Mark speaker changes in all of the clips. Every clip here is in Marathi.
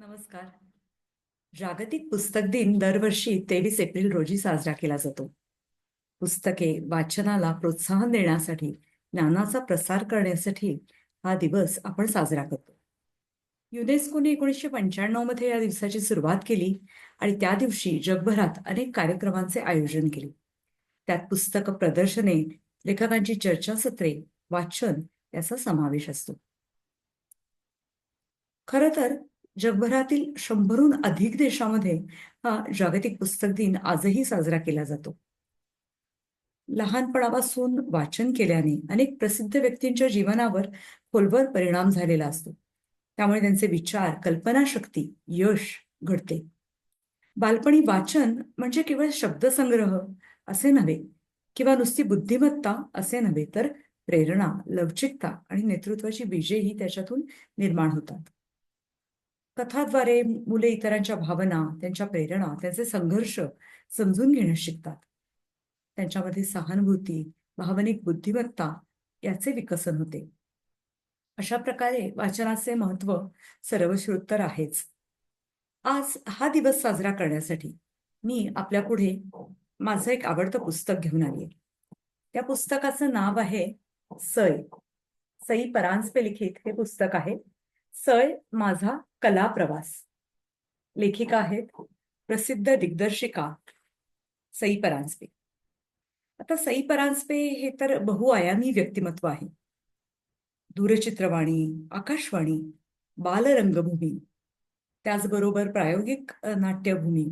Speaker 1: नमस्कार. जागतिक पुस्तक दिन दरवर्षी तेवीस एप्रिल रोजी साजरा केला जातो. पुस्तके वाचनाला प्रोत्साहन देण्यासाठी ज्ञानाचा प्रसार करण्यासाठी हा दिवस आपण साजरा करतो. युनेस्कोने एकोणीसशे पंच्याण्णवमध्ये या दिवसाची सुरुवात केली आणि त्या दिवशी जगभरात अनेक कार्यक्रमांचे आयोजन केले. त्यात पुस्तक प्रदर्शने लेखकांची चर्चासत्रे वाचन याचा समावेश असतो. खरं तर जगभरातील शंभरहून अधिक देशामध्ये हा जागतिक पुस्तक दिन आजही साजरा केला जातो. लहानपणापासून वाचन केल्याने अनेक प्रसिद्ध व्यक्तींच्या जीवनावर खोलवर परिणाम झालेला असतो. त्यामुळे त्यांचे विचार कल्पनाशक्ती यश घडते. बालपणी वाचन म्हणजे केवळ शब्दसंग्रह असे नव्हे किंवा नुसती बुद्धिमत्ता असे नव्हे तर प्रेरणा लवचिकता आणि नेतृत्वाची बीजेही त्याच्यातून निर्माण होतात. कथाद्वारे मुले इतरांच्या भावना त्यांच्या प्रेरणा त्यांचे संघर्ष समजून घेणं शिकतात. त्यांच्यामध्ये सहानुभूती भावनिक बुद्धिमत्ता याचे विकसन होते. अशा प्रकारे वाचनाचे महत्त्व सर्वश्रोत्तर आहेच. आज हा दिवस साजरा करण्यासाठी मी आपल्या पुढे माझं एक आवडतं पुस्तक घेऊन आली आहे. त्या पुस्तकाचं नाव आहे सय. सई परांजपे लिखित हे पुस्तक आहे. सय माझा कला प्रवास. लेखिका आहेत प्रसिद्ध दिग्दर्शिका सई परांजपे. आता सई परांजपे हे तर बहुआयामी व्यक्तिमत्व आहे. दूरचित्रवाणी आकाशवाणी बालरंगभूमी त्याचबरोबर प्रायोगिक नाट्यभूमी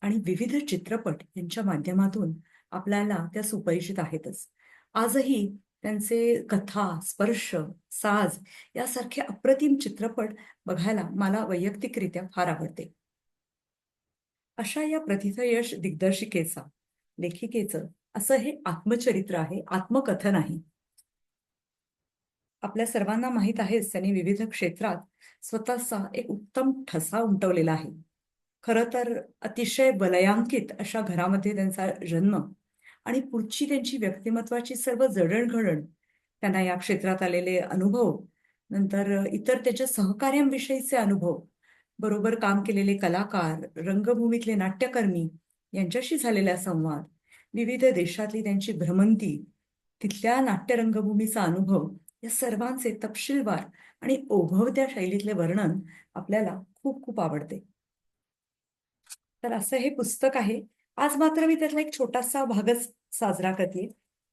Speaker 1: आणि विविध चित्रपट यांच्या माध्यमातून आपल्याला त्या सुपरिचित आहेतच. आजही त्यांचे कथा स्पर्श साज यासारखे अप्रतिम चित्रपट बघायला मला वैयक्तिकरित्या फार आवडते. अशा या प्रथितयश दिग्दर्शिकेचा लेखिकेचं असं हे आत्मचरित्र आहे आत्मकथन आहे. आपल्या सर्वांना माहीत आहेच त्यांनी विविध क्षेत्रात स्वतःचा एक उत्तम ठसा उमटवलेला आहे. खरं तर अतिशय वलयांकित अशा घरामध्ये त्यांचा जन्म आणि पुढची त्यांची व्यक्तिमत्वाची सर्व जडणघडण त्यांना या क्षेत्रात आलेले अनुभव नंतर इतर त्याच्या सहकार्यांविषयीचे अनुभव बरोबर काम केलेले कलाकार रंगभूमीतले नाट्यकर्मी यांच्याशी झालेला संवाद विविध देशातली त्यांची भ्रमंती तिथल्या नाट्यरंगभूमीचा अनुभव या सर्वांचे तपशीलवार आणि ओघवत्या शैलीतले वर्णन आपल्याला खूप खूप आवडते. तर असं हे पुस्तक आहे. आज मात्र मी त्यातला एक छोटासा भागच साजरा करते.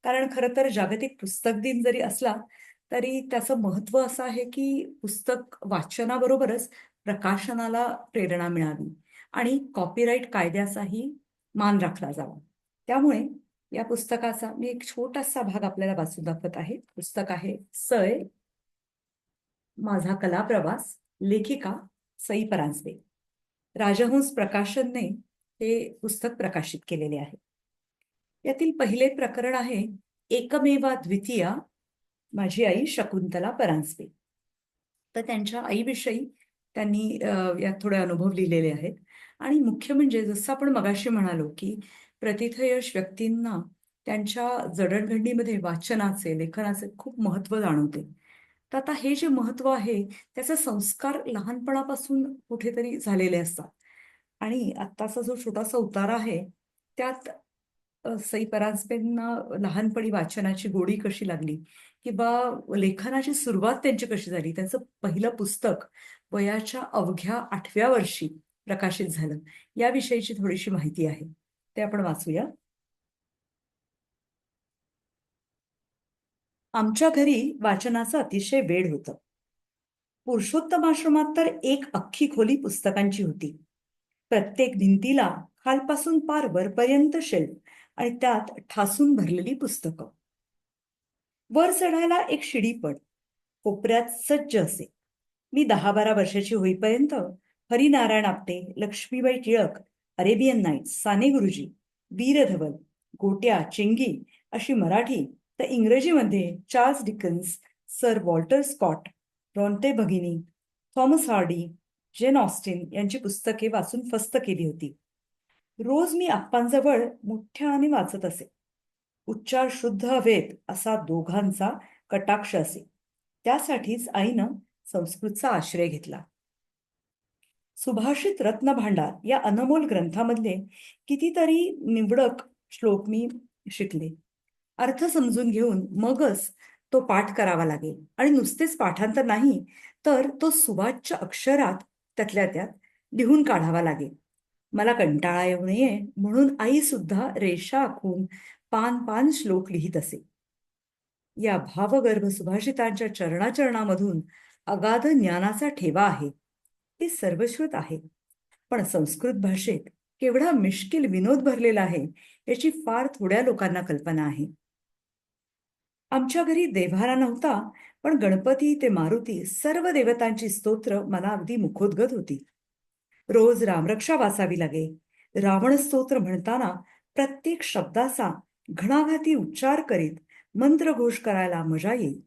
Speaker 1: कारण खरं तर जागतिक पुस्तक दिन जरी असला तरी त्याचं महत्त्व असं आहे की पुस्तक वाचनाबरोबरच प्रकाशनाला प्रेरणा मिळावी आणि कॉपीराईट कायद्याचाही मान राखला जावा. त्यामुळे या पुस्तकाचा मी एक छोटासा भाग आपल्याला वाचून दाखवत आहे. पुस्तक आहे सय माझा कला प्रवास लेखिका सई परांजपे. राजहंस प्रकाशनने हे पुस्तक प्रकाशित केलेले आहे. यातील पहिले प्रकरण आहे एकमेवा द्वितीया माझी आई शकुंतला परांजपे. तर त्यांच्या आईविषयी त्यांनी यात थोडे अनुभव लिहिलेले आहेत. आणि मुख्य म्हणजे जसं आपण मगाशी म्हणालो की प्रतिथयश व्यक्तींना त्यांच्या जडणघडणीमध्ये वाचनाचे लेखनाचे खूप महत्त्व जाणवते. तर आता हे जे महत्त्व आहे त्याचे संस्कार लहानपणापासून कुठेतरी झालेले असतात. आणि आत्ताचा जो छोटासा उतारा आहे त्यात सई परांजपेंना लहानपणी वाचनाची गोडी कशी लागली? किंवा लेखनाची सुरुवात त्यांची कशी झाली? त्यांचं पहिलं पुस्तक वयाच्या अवघ्या आठव्या वर्षी प्रकाशित झालं. याविषयीची थोडीशी माहिती आहे. ते आपण वाचूया. आमच्या घरी वाचनाचं अतिशय वेड होतं. पुरुषोत्तम आश्रमात तर एक अख्खी खोली पुस्तकांची होती. प्रत्येक भिंतीला खालपासून पार वरपर्यंत शेल्फ आणि त्यात ठासून भरलेली पुस्तकं. वर चढायला एक शिडीपट कोपऱ्यात सज्ज असे. मी दहा बारा वर्षाची होईपर्यंत हरिनारायण आपटे लक्ष्मीबाई टिळक अरेबियन नाईट्स साने गुरुजी वीरधवल गोट्या चिंगी अशी मराठी तर इंग्रजीमध्ये Charles Dickens Sir Walter Scott Bronte भगिनी थॉमस हार्डी जेन ऑस्टिन यांची पुस्तके वाचून फस्त केली होती. रोज मी आप्पांजवळ मोठ्याने वाचत असे. उच्चार शुद्ध हवेत असा दोघांचा कटाक्ष असे. त्यासाठीच आईनं संस्कृतचा आश्रय घेतला. सुभाषित रत्नभांडार या अनमोल ग्रंथामधले कितीतरी निवडक श्लोक मी शिकले. अर्थ समजून घेऊन मगच तो पाठ करावा लागेल. आणि नुसतेच पाठांतर नाही तर तो सुवाच्य अक्षरात त्यातल्या त्यात लिहून काढावा लागेल. मला कंटाळा येऊ नये म्हणून आई सुद्धा रेषा आखून पान पान श्लोक लिहित असे. या भावगर्भ सुभाषितांच्या चरणाचरणामधून अगाध ज्ञानाचा ठेवा आहे. ते सर्वश्रुत आहे. पण संस्कृत भाषेत केवढा मिश्किल विनोद भरलेला आहे याची फार थोड्या लोकांना कल्पना आहे. आमच्या घरी देव्हारा नव्हता पण गणपती ते मारुती सर्व देवतांची स्तोत्र मला अगदी मुखोद्गत होती. रोज रामरक्षा वाचावी लागे. रावण स्तोत्र म्हणताना प्रत्येक शब्दाचा घणाघाती उच्चार करीत मंत्रघोष करायला मजा येईल.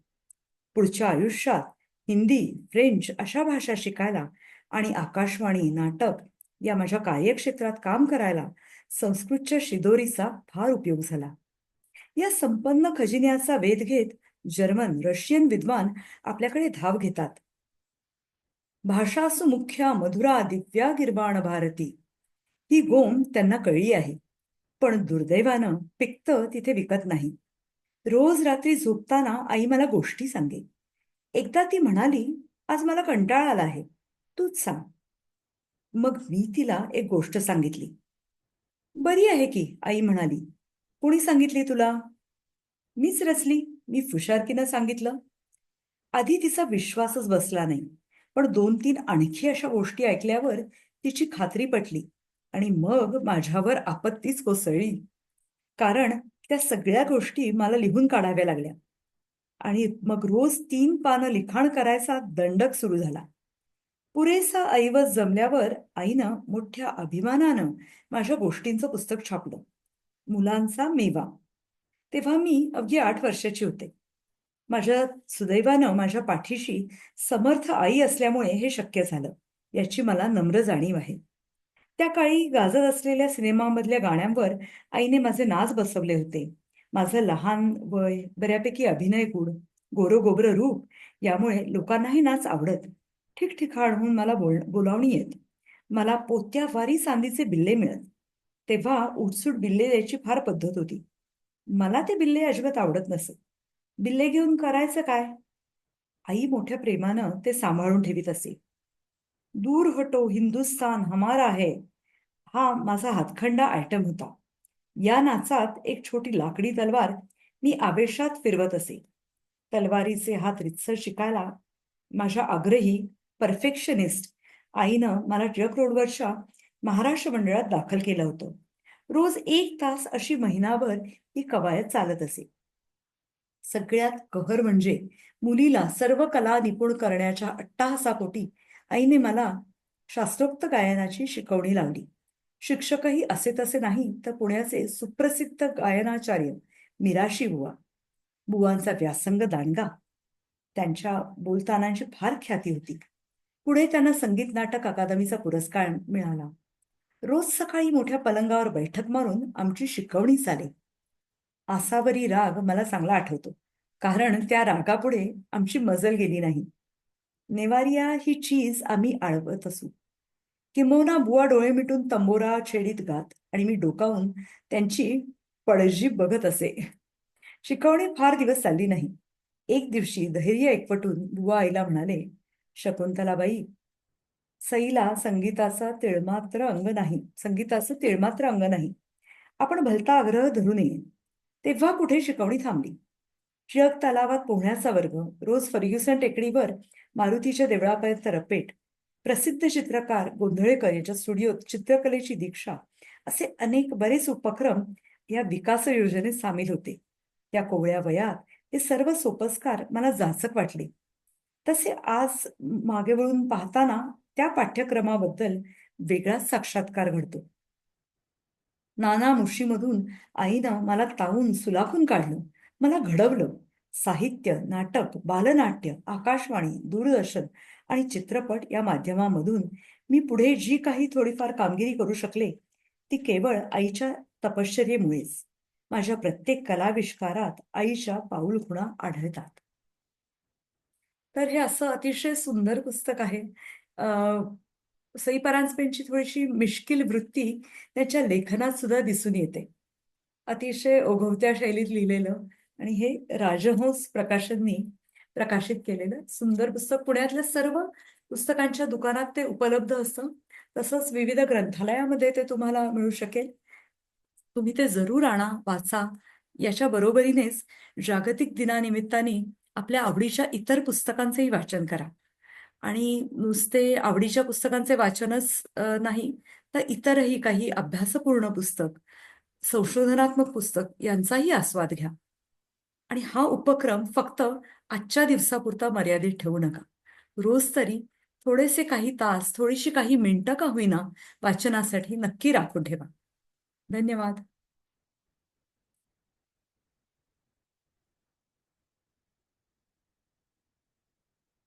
Speaker 1: पुढच्या आयुष्यात हिंदी फ्रेंच अशा भाषा शिकायला आणि आकाशवाणी नाटक या माझ्या कार्यक्षेत्रात काम करायला संस्कृतच्या शिदोरीचा फार उपयोग झाला. या संपन्न खजिन्याचा वेध घेत जर्मन रशियन विद्वान आपल्याकडे धाव घेतात. भाषासु मुख्या मधुरा दिव्या गिरबाण भारती. ही गोम त्यांना कळली आहे. पण दुर्दैवानं पिक्त तिथे विकत नाही. रोज रात्री झोपताना आई मला गोष्टी सांगे. एकदा ती म्हणाली आज मला कंटाळा आला आहे. तूच सांग. मग मी तिला एक गोष्ट सांगितली. बरी आहे की आई म्हणाली. कोणी सांगितली तुला? मीच रचली. मी फुशारकीनं सांगितलं. आधी तिचा विश्वासच बसला नाही. पण दोन तीन आणखी अशा गोष्टी ऐकल्यावर तिची खात्री पटली आणि मग माझ्यावर आपत्तीच कोसळली. कारण त्या सगळ्या गोष्टी मला लिहून काढाव्या लागल्या. आणि मग रोज तीन पानं लिखाण करायचा दंडक सुरू झाला. पुरेसा ऐवज जमल्यावर आईनं मोठ्या अभिमानानं माझ्या गोष्टींचं पुस्तक छापलं. मुलांचा मेवा. तेव्हा मी अवघी आठ वर्षाची होते. माझ्या सुदैवानं माझ्या पाठीशी समर्थ आई असल्यामुळे हे शक्य झालं याची मला नम्र जाणीव आहे. त्या काळी गाजत असलेल्या सिनेमामधल्या गाण्यांवर आईने माझे नाच बसवले होते. माझं लहान वय बऱ्यापैकी अभिनय गुण गोरोगोबर रूप यामुळे लोकांनाही नाच आवडत. ठिकठिकाणहून मला बोल बोलावणी येत. मला पोत्यावारी चांदीचे बिल्ले मिळत. तेव्हा उठसूट बिल्ले द्यायची फार पद्धत होती. मला ते बिल्ले अजिबात आवडत नसत. बिल्ले घेऊन करायचं काय? आई मोठ्या प्रेमानं ते सांभाळून ठेवीत असे. दूर हटो हिंदुस्तान हमारा है हा माझा हातखंडा आयटम होता. या नाचात एक छोटी लाकडी तलवार मी आवेशात फिरवत असे. तलवारीचे हात रितसर शिकायला माझ्या आग्रही परफेक्शनिस्ट आईनं मला ट्रक रोडवरच्या महाराष्ट्र मंडळात दाखल केलं होतं. रोज एक तास अशी महिनाभर ही कवायत चालत असे. सगळ्यात कहर म्हणजे मुलीला सर्व कला निपुण करण्याच्या अट्टाहासापोटी आईने मला शास्त्रोक्त गायनाची शिकवणी लावली. शिक्षकही असे तसे नाही तर पुण्याचे सुप्रसिद्ध गायनाचार्य मिराशी बुवा. बुवांचा व्यासंग दांडगा. त्यांच्या बोलतानांची फार ख्याती होती. पुढे त्यांना संगीत नाटक अकादमीचा पुरस्कार मिळाला. रोज सकाळी मोठ्या पलंगावर बैठक मारून आमची शिकवणी चाले. आसावरी राग मला चांगला आठवतो कारण त्या रागापुढे आमची मजल गेली नाही. नेवारिया ही चीज आम्ही आळवत असू. किंबहुना बुवा डोळे मिटून तंबोरा छेडीत गात आणि मी डोकावून त्यांची पळजी बघत असे. शिकवणी फार दिवस चालली नाही. एक दिवशी धैर्य एकवटून बुवा आईला म्हणाले शकुंतलाबाई सईला संगीताचा तिळमात्र अंग नाही. संगीताचं तिळमात्र अंग नाही. आपण भलता आग्रह धरू नये. तेव्हा कुठे शिकवणी थांबली? टिळक तलावात पोहण्याचा वर्ग रोज फर्ग्युसन टेकडीवर मारुतीच्या देवळापर्यंत रपेट प्रसिद्ध चित्रकार गोंधळेकर याच्या स्टुडिओत चित्रकलेची दीक्षा असे अनेक बरेच उपक्रम या विकास योजनेत सामील होते. या कोवळ्या वयात हे सर्व सोपस्कार मला जाचक वाटले. तसे आज मागे वळून पाहताना त्या पाठ्यक्रमाबद्दल वेगळाच साक्षात्कार घडतो. नाना मुशीमधून आईनं मला तावून सुलाखून काढलं. मला घडवलं. साहित्य नाटक बालनाट्य आकाशवाणी दूरदर्शन आणि चित्रपट या माध्यमामधून मी पुढे जी काही थोडीफार कामगिरी करू शकले ती केवळ आईच्या तपश्चर्येमुळेच. माझ्या प्रत्येक कलाविष्कारात आईच्या पाऊल खुणा आढळतात. तर हे असं अतिशय सुंदर पुस्तक आहे. सई परांजपेंची थोडीशी मिश्किल वृत्ती त्याच्या लेखनात सुद्धा दिसून येते. अतिशय ओघवत्या शैलीत लिहिलेलं आणि हे राजहंस प्रकाशननी प्रकाशित केलेलं सुंदर पुस्तक. पुण्यातल्या सर्व पुस्तकांच्या दुकानात ते उपलब्ध असतं. तसंच विविध ग्रंथालयामध्ये ते तुम्हाला मिळू शकेल. तुम्ही ते जरूर आणा वाचा. याच्या बरोबरीनेच जागतिक दिनानिमित्ताने आपल्या आवडीच्या इतर पुस्तकांचेही वाचन करा. आणि नुसते आवडीच्या पुस्तकांचे वाचनच नाही तर इतरही काही अभ्यासपूर्ण पुस्तक संशोधनात्मक पुस्तक यांचाही आस्वाद घ्या. आणि हा उपक्रम फक्त आजच्या दिवसापुरता मर्यादित ठेवू नका. रोज तरी थोडेसे काही तास थोडीशी काही मिनिटं का होईना वाचनासाठी नक्की राखून ठेवा. धन्यवाद.